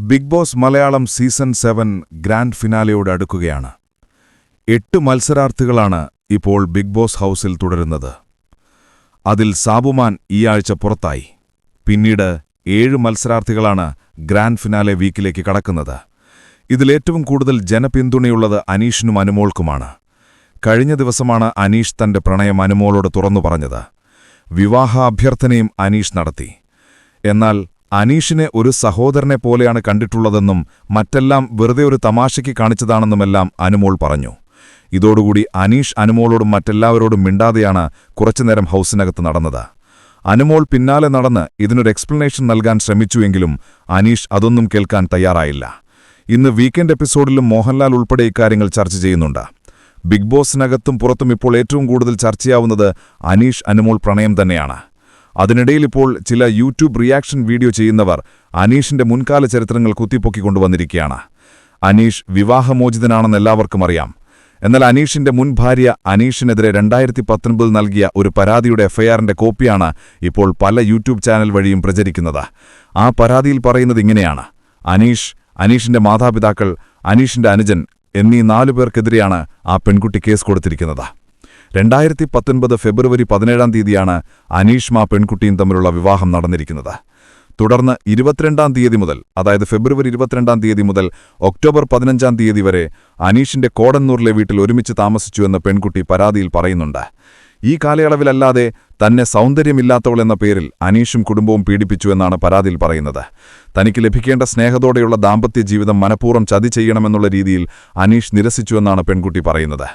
Big boss Malayalam season seven grand ഫിനാലെയോട് അടുക്കുകയാണ്. എട്ട് മത്സരാർത്ഥികളാണ് ഇപ്പോൾ ബിഗ് ബോസ് ഹൗസിൽ തുടരുന്നത്. അതിൽ സാബുമാൻ ഈ ആഴ്ച പുറത്തായി. പിന്നീട് ഏഴ് മത്സരാർത്ഥികളാണ് ഗ്രാൻഡ് ഫിനാലെ വീക്കിലേക്ക് കടക്കുന്നത്. ഇതിലേറ്റവും കൂടുതൽ ജനപിന്തുണയുള്ളത് അനീഷിനും അനുമോൾക്കുമാണ്. കഴിഞ്ഞ ദിവസമാണ് അനീഷ് തന്റെ പ്രണയം അനുമോളോട് തുറന്നു പറഞ്ഞത്. വിവാഹ അഭ്യർത്ഥനയും അനീഷ് നടത്തി. എന്നാൽ അനീഷിനെ ഒരു സഹോദരനെ പോലെയാണ് കണ്ടിട്ടുള്ളതെന്നും മറ്റെല്ലാം വെറുതെ ഒരു തമാശയ്ക്ക് കാണിച്ചതാണെന്നുമെല്ലാം അനുമോൾ പറഞ്ഞു. ഇതോടുകൂടി അനീഷ് അനുമോളോടും മറ്റെല്ലാവരോടും മിണ്ടാതെയാണ് കുറച്ചുനേരം ഹൗസിനകത്ത് നടന്നത്. അനുമോൾ പിന്നാലെ നടന്ന് ഇതിനൊരു എക്സ്പ്ലനേഷൻ നൽകാൻ ശ്രമിച്ചുവെങ്കിലും അനീഷ് അതൊന്നും കേൾക്കാൻ തയ്യാറായില്ല. ഇന്ന് വീക്കെൻഡ് എപ്പിസോഡിലും മോഹൻലാൽ ഉൾപ്പെടെ ഇക്കാര്യങ്ങൾ ചർച്ച ചെയ്യുന്നുണ്ട്. ബിഗ് ബോസിനകത്തും പുറത്തും ഇപ്പോൾ ഏറ്റവും കൂടുതൽ ചർച്ചയാവുന്നത് അനീഷ് അനുമോൾ പ്രണയം തന്നെയാണ്. അതിനിടയിൽ ഇപ്പോൾ ചില യൂട്യൂബ് റിയാക്ഷൻ വീഡിയോ ചെയ്യുന്നവർ അനീഷിന്റെ മുൻകാല ചരിത്രങ്ങൾ കുത്തിപ്പൊക്കിക്കൊണ്ടുവന്നിരിക്കുകയാണ് അനീഷ് വിവാഹമോചിതനാണെന്ന് എല്ലാവർക്കും അറിയാം. എന്നാൽ അനീഷിന്റെ മുൻ ഭാര്യ അനീഷിനെതിരെ രണ്ടായിരത്തി പത്തൊൻപതിൽ നൽകിയ ഒരു പരാതിയുടെ എഫ്ഐആറിന്റെ കോപ്പിയാണ് ഇപ്പോൾ പല യൂട്യൂബ് ചാനൽ വഴിയും പ്രചരിക്കുന്നത്. ആ പരാതിയിൽ പറയുന്നത് ഇങ്ങനെയാണ്. അനീഷ് അനീഷിന്റെ മാതാപിതാക്കൾ അനീഷിന്റെ അനുജൻ എന്നീ നാലുപേർക്കെതിരെയാണ് ആ പെൺകുട്ടി കേസ് കൊടുത്തിരിക്കുന്നത്. രണ്ടായിരത്തി പത്തൊൻപത് ഫെബ്രുവരി പതിനേഴാം തീയതിയാണ് അനീഷ്മ പെൺകുട്ടിയും തമ്മിലുള്ള വിവാഹം നടന്നിരിക്കുന്നത്. തുടർന്ന് ഇരുപത്തിരണ്ടാം തീയതി മുതൽ അതായത് ഫെബ്രുവരി ഇരുപത്തിരണ്ടാം തീയതി മുതൽ ഒക്ടോബർ പതിനഞ്ചാം തീയതി വരെ അനീഷിന്റെ കോടന്നൂറിലെ വീട്ടിൽ ഒരുമിച്ച് താമസിച്ചുവെന്ന് പെൺകുട്ടി പരാതിയിൽ പറയുന്നുണ്ട്. ഈ കാലയളവിലല്ലാതെ തന്നെ സൗന്ദര്യമില്ലാത്തവൾ എന്ന പേരിൽ അനീഷും കുടുംബവും പീഡിപ്പിച്ചുവെന്നാണ് പരാതിയിൽ പറയുന്നത്. തനിക്ക് ലഭിക്കേണ്ട സ്നേഹത്തോടെയുള്ള ദാമ്പത്യ ജീവിതം മനഃപൂർവം ചതി ചെയ്യണമെന്നുള്ള രീതിയിൽ അനീഷ് നിരസിച്ചുവെന്നാണ് പെൺകുട്ടി പറയുന്നത്.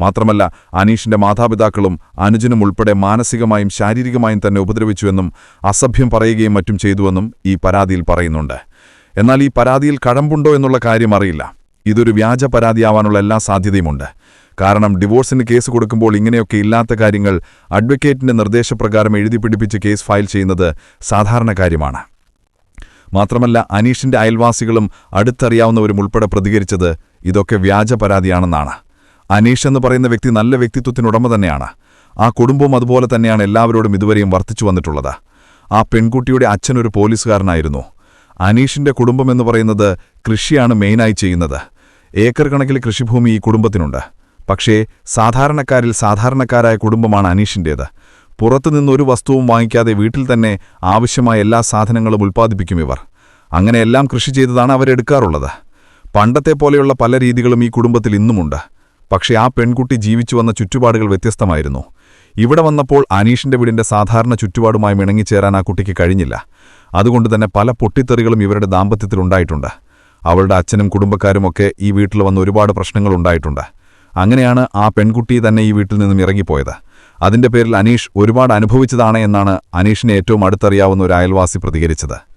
മാത്രമല്ല അനീഷിന്റെ മാതാപിതാക്കളും അനുജനും ഉൾപ്പെടെ മാനസികമായും ശാരീരികമായും തന്നെ ഉപദ്രവിച്ചുവെന്നും അസഭ്യം പറയുകയും മറ്റും ചെയ്തുവെന്നും ഈ പരാതിയിൽ പറയുന്നുണ്ട്. എന്നാൽ ഈ പരാതിയിൽ കഴമ്പുണ്ടോ എന്നുള്ള കാര്യം അറിയില്ല. ഇതൊരു വ്യാജ പരാതിയാവാനുള്ള എല്ലാ സാധ്യതയുമുണ്ട്. കാരണം ഡിവോഴ്സിന് കേസ് കൊടുക്കുമ്പോൾ ഇങ്ങനെയൊക്കെ ഇല്ലാത്ത കാര്യങ്ങൾ അഡ്വക്കേറ്റിന്റെ നിർദ്ദേശപ്രകാരം എഴുതി പിടിപ്പിച്ച് കേസ് ഫയൽ ചെയ്യുന്നത് സാധാരണ കാര്യമാണ്. മാത്രമല്ല അനീഷിന്റെ അയൽവാസികളും അടുത്തറിയാവുന്നവരും ഉൾപ്പെടെ പ്രതികരിച്ചത് ഇതൊക്കെ വ്യാജ പരാതിയാണെന്നാണ്. അനീഷ് എന്ന് പറയുന്ന വ്യക്തി നല്ല വ്യക്തിത്വത്തിനുടമ തന്നെയാണ്. ആ കുടുംബവും അതുപോലെ തന്നെയാണ് എല്ലാവരോടും ഇതുവരെയും വർത്തിച്ചു വന്നിട്ടുള്ളത്. ആ പെൺകുട്ടിയുടെ അച്ഛനൊരു പോലീസുകാരനായിരുന്നു. അനീഷിന്റെ കുടുംബം എന്ന് പറയുന്നത് കൃഷിയാണ് മെയിനായി ചെയ്യുന്നത്. ഏക്കർ കണക്കിൽ കൃഷിഭൂമി ഈ കുടുംബത്തിനുണ്ട്. പക്ഷേ സാധാരണക്കാരിൽ സാധാരണക്കാരായ കുടുംബമാണ് അനീഷിന്റേത് പുറത്തുനിന്നൊരു വസ്തുവും വാങ്ങിക്കാതെ വീട്ടിൽ തന്നെ ആവശ്യമായ എല്ലാ സാധനങ്ങളും ഉൽപ്പാദിപ്പിക്കും ഇവർ. അങ്ങനെയെല്ലാം കൃഷി ചെയ്തതാണ് അവരെടുക്കാറുള്ളത്. പണ്ടത്തെ പോലെയുള്ള പല രീതികളും ഈ കുടുംബത്തിൽ ഇന്നുമുണ്ട്. പക്ഷേ ആ പെൺകുട്ടി ജീവിച്ചു വന്ന ചുറ്റുപാടുകൾ വ്യത്യസ്തമായിരുന്നു. ഇവിടെ വന്നപ്പോൾ അനീഷിന്റെ വീടിന്റെ സാധാരണ ചുറ്റുപാടുമായി മിണങ്ങിച്ചേരാൻ ആ കുട്ടിക്ക് കഴിഞ്ഞില്ല. അതുകൊണ്ട് തന്നെ പല പൊട്ടിത്തെറികളും ഇവരുടെ ദാമ്പത്യത്തിലുണ്ടായിട്ടുണ്ട് അവളുടെ അച്ഛനും കുടുംബക്കാരുമൊക്കെ ഈ വീട്ടിൽ വന്ന ഒരുപാട് പ്രശ്നങ്ങളുണ്ടായിട്ടുണ്ട് അങ്ങനെയാണ് ആ പെൺകുട്ടി തന്നെ ഈ വീട്ടിൽ നിന്നും ഇറങ്ങിപ്പോയത്. അതിന്റെ പേരിൽ അനീഷ് ഒരുപാട് അനുഭവിച്ചതാണ് എന്നാണ് അനീഷിനെ ഏറ്റവും അടുത്തറിയാവുന്ന ഒരു അയൽവാസി പ്രതികരിച്ചത്.